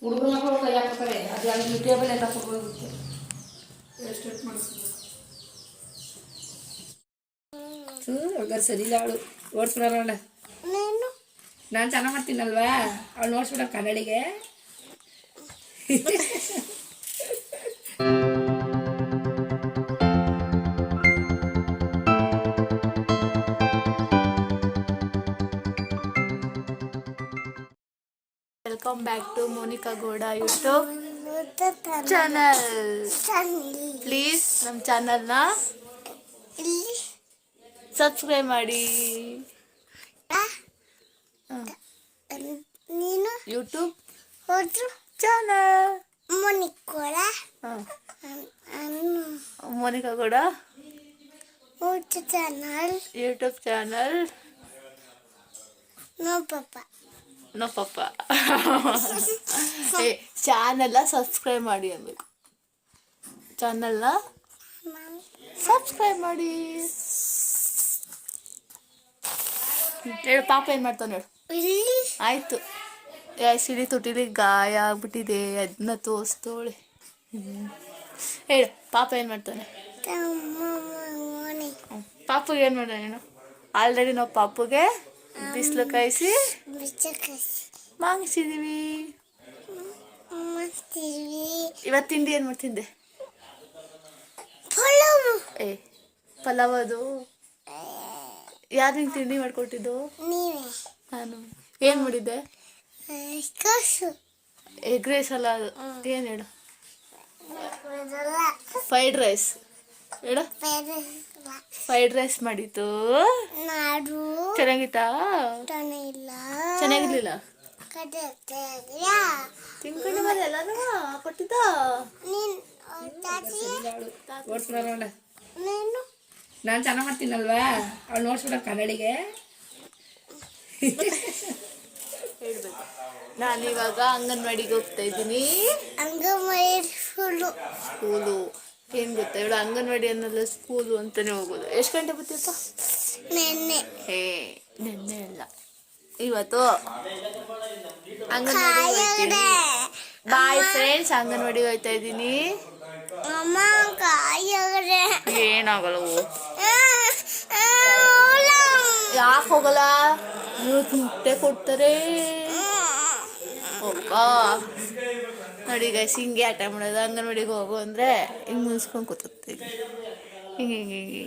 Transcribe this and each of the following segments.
ಹುಡುಗರು ಮಕ್ಕಳು ಕೈ ಹಾಕ್ತಾರೆ ಅದು ಅಲ್ಲಿ ಎಲ್ಲ ಮಾಡಿಸ್ಬೇಕು ಹಂಗಾರೆ ಓಡಿಸ್ಬಿಡೋಣ ನಾನು ಚೆನ್ನಾಗಿ ಮಾಡ್ತೀನಲ್ವಾ? ಅವಳು ನೋಡ್ಸ್ಬಿಡ ಕನ್ನಡಿಗೆ. Welcome back to Monika Gowda YouTube channel please ನಮ್ಮ ಚಾನಲ್ನ ಸಬ್ಸ್ಕ್ರೈಬ್ ಮಾಡಿ. ನೀನು? YouTube channel Monika Gowda. ಊಟ ಚಾನಲ್ ಯೂಟ್ಯೂಬ್ ಚಾನಲ್ ನೋ ಪಾಪ. ನೋ ಪಪ್ಪ. ಏ ಚಾನೆಲ್ನ ಸಬ್ಸ್ಕ್ರೈಬ್ ಮಾಡಿ ಅನ್ಬೇಕು ಚಾನಲ್ನ ಸಬ್ಸ್ಕ್ರೈಬ್ ಮಾಡಿ. ಹೇಳು ಪಾಪ ಏನು ಮಾಡ್ತಾನೆ ಹೇಳು. ಆಯ್ತು. ಸಿಡಿ ತುಟಿಲಿ ಗಾಯ ಆಗ್ಬಿಟ್ಟಿದೆ ಅದನ್ನ ತೋರಿಸ್ತೋಳೆ ಹೇಳು ಪಾಪ ಏನು ಮಾಡ್ತಾನೆ? ಪಾಪುಗೆ ಏನು ಮಾಡೋಣ ಆಲ್ರೆಡಿ ನಾವು ಪಾಪುಗೆ ಬಿಸಿಲು ಕಾಯಿಸಿ ಮಾಗಿಸಿದೀವಿ ಇವತ್ತು ತಿಂಡಿ ಏನು ಮಾಡ್ತಿದ್ದೆ ಪಲಾವು. ಏ ಪಲಾವ್ ಅದು. ಯಾರು ನಿಂಗೆ ತಿಂಡಿ ಮಾಡಿಕೊಟ್ಟಿದ್ದು? ನಾನು. ಏನು ಮಾಡಿದ್ದೆ? ಎಗ್ ರೈಸ್ ಅಲ್ಲ ಅದು. ಏನು ಹೇಳು? Fried rice. ಹೇಳು. ಫ್ರೈಡ್ ರೈಸ್ ಮಾಡಿತ್ತು ನಾಡು. ಚೆನ್ನಾಗಿತ್ತಾ? ಇಲ್ಲ. ಚೆನ್ನಾಗಿರ್ಲಿಲ್ಲ? ನಾನ್ ತಿನ್ಕೊಂಡು ಮೇಲೆ ಎಲ್ಲಾನು ಕೊಟ್ಟಿದ್ದ? ನೀನ್ ಚೆನ್ನಾಗಿ ಮಾಡ್ತೀನಲ್ವಾ? ಅವ್ಳು ನೋಡ್ಸ್ಬಿಡ ಕನ್ನಡಿಗೆ. ನಾನಿವಾಗ ಅಂಗನವಾಡಿಗೆ ಹೋಗ್ತಾ ಇದ್ದೀನಿ. ಅಂಗನವಾಡಿ ಸ್ಕೂಲು. Full school. ಏನು ಗೊತ್ತಾ? ಇವಳು ಅಂಗನವಾಡಿ ಅನ್ನೋಲ್ಲ ಸ್ಕೂಲು ಅಂತಾನೆ ಹೋಗೋದು ಎಷ್ಟು ಗಂಟೆ ಬರ್ತೀಯಪ್ಪ ನೆನ್ನೆ. ಹೇ ನಿನ್ನೆ ಅಲ್ಲ. ಇವತ್ತು ಅಂಗನವಾಡಿ ಹೋಗ್ತೀನಿ. ಬಾಯ್ ಫ್ರೆಂಡ್ಸ್ ಅಂಗನವಾಡಿ ಹೋಗ್ತಾ ಇದ್ದೀನಿ. ಏನಾಗಲ್ಲ ಯಾಕೆ ಹೋಗಲ್ಲ? ಇವತ್ತು ಮುಟ್ಟೆ ಕೊಡ್ತಾರೆ. ಹೋಗ ನೋಡಿ ಗೈಸ್ ಹಿಂಗೆ ಆಟ ಮಾಡೋದು, ಅಂಗನವಾಡಿಗೆ ಹೋಗು ಅಂದರೆ ಹಿಂಗೆ ಮುನ್ಸ್ಕೊಂಡು ಕೂತತ್ತೆ ಹಿಂಗೆ ಹಿಂಗೆ ಹಿಂಗೆ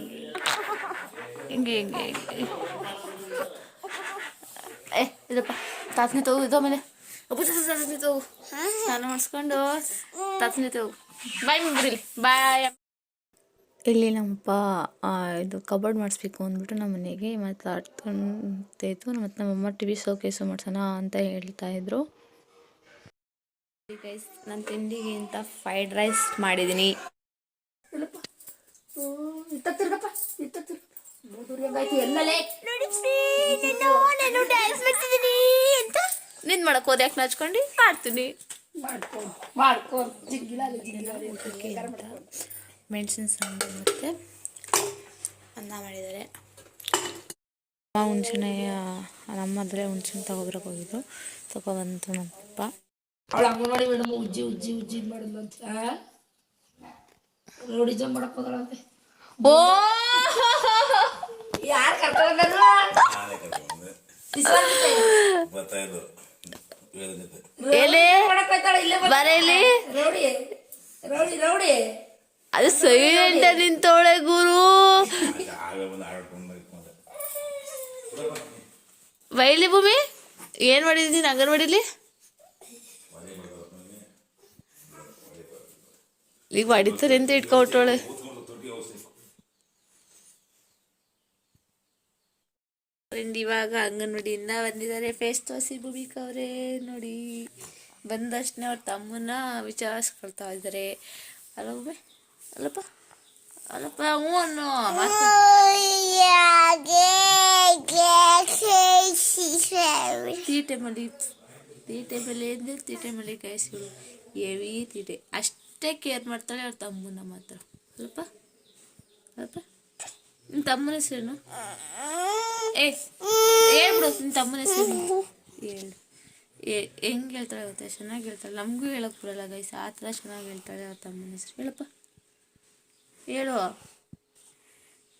ಹಿಂಗೆ ಹಿಂಗೆ ಹಿಂಗೆ ಏ, ಇದಪ್ಪ, ತಾತನಿ ತಗೋ, ಇದು ಆಮೇಲೆ. ಒಬ್ಬ ತಾತನಿ ತಗೋ. ಸ್ನಾನ ಮಾಡಿಸ್ಕೊಂಡು ತಾತನಿ ತಗೋ. ಬಾಯ್ ಮುಗ್ರಿ ಬಾಯ್. ಇಲ್ಲಿ ನಮ್ಮಪ್ಪ ಇದು ಕಬೋರ್ಡ್ ಮಾಡಿಸ್ಬೇಕು ಅಂದ್ಬಿಟ್ಟು ನಮ್ಮ ಮನೆಗೆ ಮಾತಾಡ್ಕೊಂತಿತ್ತು ಮತ್ತು ನಮ್ಮಮ್ಮ ಟಿ ವಿ ಶೋಕೇಸು ಮಾಡ್ಸೋಣ ಅಂತ ಹೇಳ್ತಾ ಇದ್ರು. ಗೈಸ್ ನಾನು ತಿಂಡಿಗೆ ಅಂತ ಫ್ರೈಡ್ ರೈಸ್ ಮಾಡಿದ್ದೀನಿ ನಾನು ಮಾಡಕ್ ಹೋದೆ ಯಾಕೆ ನಚ್ಕೊಂಡು? ಮಾಡ್ತೀನಿ. ಮೆಣಸಿನ ಸಾಂಬಾರು ಮತ್ತು ಅನ್ನ ಮಾಡಿದ್ದಾರೆ. ಅಮ್ಮ ಹುಣ್ಸಿನ ನಮ್ಮದ್ರೆ ಹುಣ್ಸಿನ ತಗೊಬರಕ್ಕೆ ಹೋಗಿದ್ರು ತಗೊಬಂತು ನಮ್ಮಪ್ಪ. ಅವಳು ಅಂಗನವಾಡಿ ಮೇಡಮ್ ಉಜ್ಜಿ ಉಜ್ಜಿ ಉಜ್ಜಿ ಮಾಡಿದ್ಲಂತ ನೋಡಿ ರೋಡಿ ಜಂಪ್ ಮಾಡಕ್ ಹೋದಳಂತೆ ಓ! ಯಾರು ಕರ್ಕೊಂಡ್ರು ಗೊತ್ತಾಯ್ತು ಹೇಳಿದ್ದೆ ಎಲೆ ಮಾಡಕ್ ಹೋಯ್ತಾಳೆ ಇಲ್ಲೇ ಬರ ಇಲ್ಲಿ ರೌಡಿ ರೌಡಿ ರೌಡಿ. ಅದು ಸೈಲೆಂಟ್ ನಿಂತೋಳೆ ಗುರು. ಬೈಲಿ ಭೂಮಿ ಏನ್ ಮಾಡಿದ್ದೀನಿ ಅಂಗನವಾಡಿಲಿ? ಈಗ ಹೊಡಿತಾರೆ ಅಂತ ಇಟ್ಕೊಟ್ಟೋಳೆ ಫ್ರೆಂಡ್ ಇವಾಗ ಇನ್ನ ಬಂದಿದ್ದಾರೆ ಫೇಸ್ ತೋರಿಸಿ ಭೂಮಿಕಾ ಅವರೇ ನೋಡಿ ಬಂದ ತಕ್ಷಣ ಅವ್ರ ತಮ್ಮನ್ನ ವಿಚಾರಿಸ್ಕೊಳ್ತಾ ಇದ್ದಾರೆ ಅಲ್ಲ ಭೂಮಿ ಅಲ್ಲಪ್ಪ ಅಲ್ಲಪ್ಪ ಹ್ಞೂ ತೀಟೆ ಮಲಿ ತೀಟೆ ಮೇಲೆ ಎದ್ದು ತೀಟೆ ಮಲಿ ಕಾಯಿಸಿಗಳು ಹೆವಿ ತೀಟೆ ಅಷ್ಟೇ ಕೇರ್ ಮಾಡ್ತಾಳೆ ಅವ್ರ ತಮ್ಮನ ಮಾತ್ರ. ಅಲ್ಲಪ್ಪ ಅಲ್ಲಪ್ಪ ನಿಮ್ಮ ತಮ್ಮನ ಹೆಸರೇನು? ಏ ಹೇಳ್ಬಿಡು ನಿಮ್ಮ ತಮ್ಮನ ಹೆಸರೇನು? ಹೇಳು. ಹೆಂಗೆ ಹೇಳ್ತಾಳೆ ಗೊತ್ತಾ? ಚೆನ್ನಾಗಿ ಹೇಳ್ತಾಳೆ. ನಮಗೂ ಹೇಳಕ್ ಬರಲ್ಲ ಗೈಸ್ ಆ ಥರ ಚೆನ್ನಾಗಿ ಹೇಳ್ತಾಳೆ ಅವ್ರ ತಮ್ಮನ ಹೆಸರು. ಹೇಳಪ್ಪ. ಹೇಳು.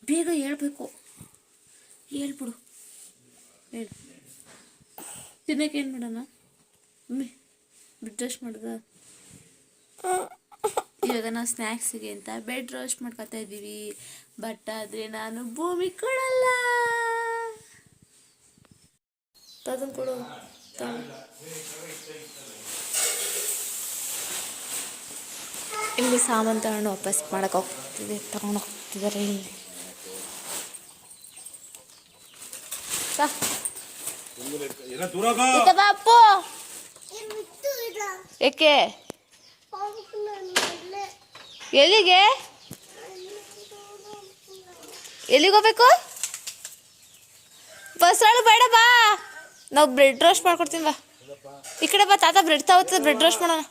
ಬೇಗ ಹೇಳ್ಬೇಕು. ಹೇಳ್ಬಿಡು ಹೇಳು. ತಿನ್ನಕ್ಕೆ ಏನು ಮಾಡೋಣ? ಮಮ್ಮಿ ಬ್ರೆಡ್ ರೋಸ್ಟ್ ಮಾಡ್ದ? ಇವಾಗ ನಾವು ಸ್ನ್ಯಾಕ್ಸಿಗೆ ಅಂತ ಬೆಡ್ ರೋಸ್ಟ್ ಮಾಡ್ಕೊತಾ ಇದ್ದೀವಿ. ಬಟ್ ಆದರೆ ನಾನು ಭೂಮಿ ಕೊಡಲ್ಲ. ತಂದು ಕೊಡು. ಇಲ್ಲಿ ಸಾಮಾನು ತಗೊಂಡು ವಾಪಸ್ ಮಾಡಕ್ಕೆ ಹೋಗ್ತಿದೆ. ತಗೊಂಡು ಹೋಗ್ತಿದ್ದಾರೆ ಇಲ್ಲಿ. ಏಕೆ? ಎಲ್ಲಿಗೆ? ಎಲ್ಲಿಗೆ ಹೋಗ್ಬೇಕು? ಬಸ್ ಒಳಗೆ ಬೇಡ, ಬಾ. ನಾವು ಬ್ರೆಡ್ ರೋಸ್ಟ್ ಮಾಡ್ಕೊಡ್ತೀನಿ, ಬಾ. ಈ ಕಡೆ ಬಾ, ತಾತ ಬ್ರೆಡ್ ತಾವತ್ತ ಬ್ರೆಡ್ ರೋಸ್ಟ್ ಮಾಡೋಣ.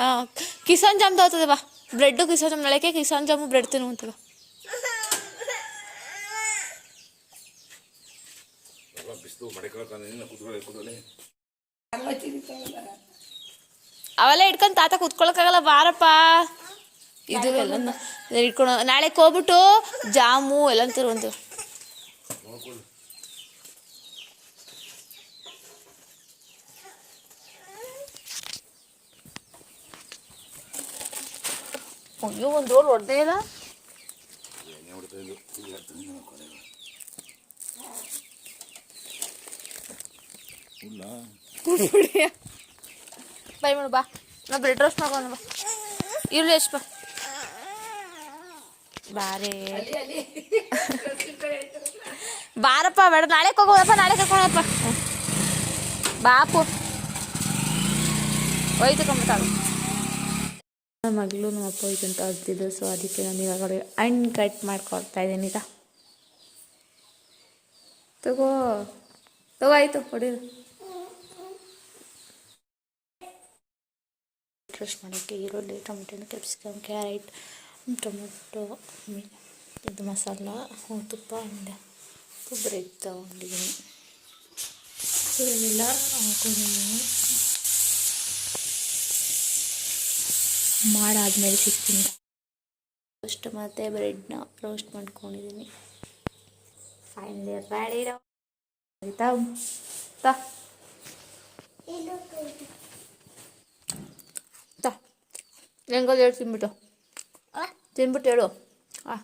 ಹಾಂ ಕಿಸಾನ್ ಜಾಮ್ ತಗೋತದೆ, ಬಾ. ಬ್ರೆಡ್ಡು ಕಿಸಾನ್ ಜಾಮ್ ನಳಕ್ಕೆ ಕಿಸಾನ್ ಜಾಮು ಬ್ರೆಡ್ ತಿನ್ನುವಂತ ಬಾ. ಬಿಸಿಲು ಕುತ್ಕೊಳ್ಳಿ ಕುತ್ಕೊಳ್ಳಿ. ಅವೆಲ್ಲ ಇಟ್ಕೊಂಡು ತಾತ ಕುತ್ಕೊಳಕ್ಕಾಗಲ್ಲ, ಬಾರಪ್ಪ. ಇದು ಎಲ್ಲ ಇಟ್ಕೊಂಡು ನಾಳೆ ಹೋಗ್ಬಿಟ್ಟು ಜಾಮು ಎಲ್ಲ ತರುವಂತ ನೋಡ್ಕೊಳ್ಳಿ ಅಯ್ಯೋ, ಒಂದು ರೋಲ್ ಹೊಡೆದೇ ಇಲ್ಲ. ಇಲ್ಲಿ. ಬೈ ಮಾಡು ಬಾ. ನಾ ಬ್ರೆಡ್ ರೋಸ್ಟ್ ಮಾಡ್ಕೊಂಡು ಬಾ. ಇರ್ಲಿ ಎಷ್ಟು ಬಾ ಬಾರೇ. ಬಾರಪ್ಪ, ಬೇಡ. ನಾಳೆ ಹೋಗೋದಪ್ಪ ನಾಳೆ ಕರ್ಕೊಂಡಪ್ಪ ಬಾಪು. ಹೋಯ್ತು ಕಂಬಿಟ್ಟಾಗ ನಮ್ಮ ಮಗಳು ನಮ್ಮ ಅಪ್ಪ ಹೋಯ್ತಂತ ಅರ್ತಿದ್ದು ಸೊ ಅದಕ್ಕೆ ನಾನು ಇವಾಗ ಹಣ್ಣು ಕಟ್ ಮಾಡ್ಕೊಡ್ತಾ ಇದ್ದೀನಿ. ಈಗ. ತಗೋ. ತಗೋ, ಆಯಿತು, ಹೊಡೀರು. ರೋಸ್ಟ್ ಮಾಡೋಕ್ಕೆ ಈರುಳ್ಳಿ, ಟೊಮೆಟೊ ಕ್ಯಾಪ್ಸಿಕಮ್, ಕ್ಯಾರೆಟ್ ಟೊಮೆಟೊ ಇದು ಮಸಾಲ ತುಪ್ಪ, ಆಮೇಲೆ ಬ್ರೆಡ್ ತಗೊಂಡಿದ್ದೀನಿ. ಇದನ್ನೆಲ್ಲ ಹಾಕೊಂಡಿದ್ದೀನಿ ಮಾಡಾದ್ಮೇಲೆ ಸಿಗ್ತೀನಿ. ಫಸ್ಟ್ ಮತ್ತು ಬ್ರೆಡ್ನ ರೋಸ್ಟ್ ಮಾಡ್ಕೊಂಡಿದ್ದೀನಿ. ಫೈನಲಿ ರೆಡಿ ಆಯ್ತಾ? ಹೆಂಗೋ ಹೇಳಿ ತಿನ್ಬಿಟ್ಟು ತಿನ್ಬಿಟ್ಟು ಹೇಳು ಆ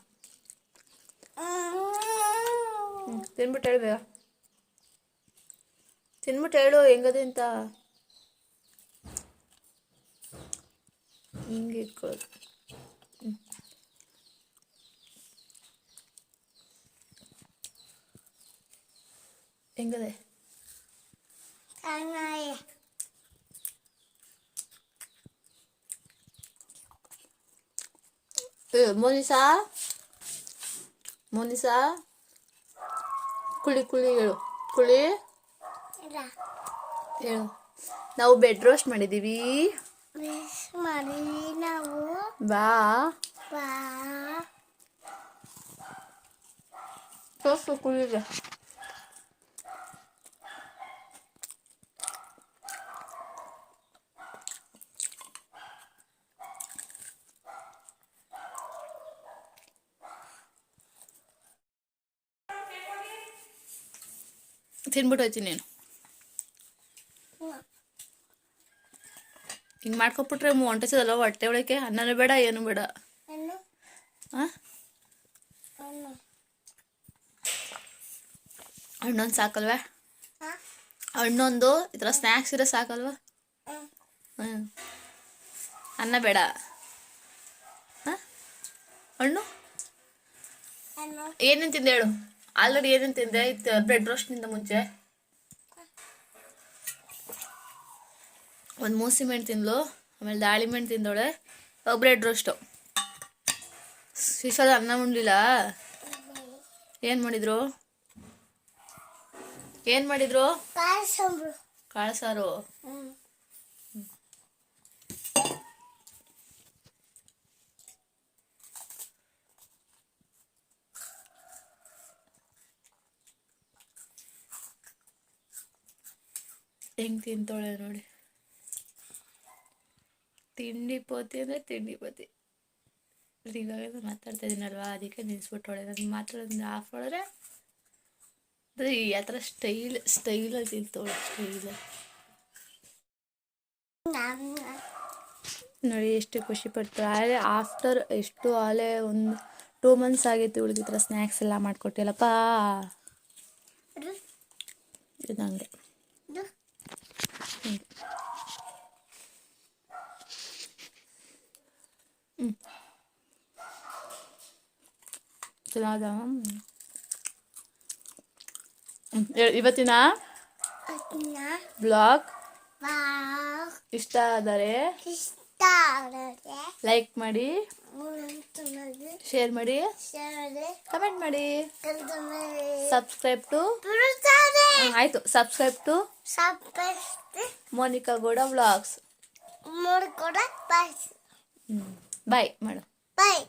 ಹ್ಞೂ ತಿನ್ಬಿಟ್ಟು ಹೇಳು ಬೇಗ ತಿನ್ಬಿಟ್ಟು ಹೇಳು ಹೆಂಗದೆ ಅಂತ ಹಿಂಗೆ ಇಟ್ಕೊಳ್ಳೋದು ಮೋನಿಸಾ ಮೋನಿಸಾ ಕುಳಿ ಕುಳಿ ಹೇಳು ಕುಳಿ ಹೇಳು ನಾವು ಬೆಡ್ ರೋಸ್ಟ್ ಮಾಡಿದ್ದೀವಿ. ಮಾಡಿದ್ವಿ ನಾವು. ಬಾ ಬಾ ತೋರ್ಸು ಕುಳಿಗೆ. ತಿನ್ಬಿಟ್ಟು ಹೋಯ್ತೀನಿ ನೀನು. ಹಿಂಗೆ ಮಾಡ್ಕೊಬಿಟ್ರೆ ಹೊಂಟಿಸೋದಲ್ಲ ಹೊಟ್ಟೆ ಒಳಕ್ಕೆ ಅನ್ನನೂ ಬೇಡ ಏನು ಬೇಡ. ಹಣ್ಣೊಂದು ಸಾಕಲ್ವಾ? ಹಣ್ಣೊಂದು ಈ ಥರ ಸ್ನ್ಯಾಕ್ಸ್ ಇರೋ ಸಾಕಲ್ವಾ. ಹ್ಞೂ ಅನ್ನ ಬೇಡ. ಹಣ್ಣು? ಏನು ಏನೇನು ತಿಂದೆ ಹೇಳು? ಆಲ್ರೆಡಿ ಏನೇನು ತಿಂದೆ? ಇತ್ತು ಬ್ರೆಡ್ ರೋಸ್ಟ್ನಿಂದ ಮುಂಚೆ. ಒಂದು ಮೂಸಿ ಮೆಣ್ ತಿಂದ್ಲು ಆಮೇಲೆ ದಾಳಿ ಹಣ್ಣು ತಿಂದೋಳೆ ಬ್ರೆಡ್ ರೋಸ್ಟು ಶಿಶಾದ ಅನ್ನ ಉಣ್ಲಿಲ್ಲ. ಏನು ಮಾಡಿದ್ರು? ಏನು ಮಾಡಿದ್ರು? ಕಾಳು ಸಾರು. ಹೆಂಗೆ ತಿಂತಾಳೆ ನೋಡಿ. ತಿಂಡಿ ಪೋತಿ ಅಂದರೆ ತಿಂಡಿ ಪೋತಿ. ಇವಾಗ ಮಾತಾಡ್ತಾ ಇದ್ದೀನಲ್ವಾ ಅದಕ್ಕೆ ನಿಲ್ಸ್ಬಿಟ್ಟೋಳೆ ನನ್ನ ಮಾತಾಡೋದು ಆಫ್ ಮಾಡಿದ್ರೆ ಅದು ಆ ಥರ ಸ್ಟೈಲ್ ಸ್ಟೈಲಲ್ಲಿ ತಿಂತವಳು ಸ್ಟೈಲ್ ನೋಡಿ ಎಷ್ಟು ಖುಷಿ ಪಡ್ತಾಳೆ. ಆಫ್ಟರ್ ಎಷ್ಟು ಆಲೆ ಒಂದು ಟೂ ಮಂತ್ಸ್ ಈ ಥರ ಸ್ನ್ಯಾಕ್ಸ್ ಎಲ್ಲ ಮಾಡಿಕೊಟ್ಟಿಲ್ಲಪ್ಪ ಇದು ಹಂಗೆ ಹ್ಞೂ ಚೆನ್ನಾದ ಇವತ್ತಿನ ಬ್ಲಾಗ್ ಇಷ್ಟ ಆದರೆ ಲೈಕ್ ಮಾಡಿ ಶೇರ್ ಮಾಡಿ ಕಮೆಂಟ್ ಮಾಡಿ ಸಬ್ಸ್ಕ್ರೈಬ್ ಟು ಆಯ್ತು subscribe to Monika Gowda vlogs bye ಮಾಡು ಬಾಯ್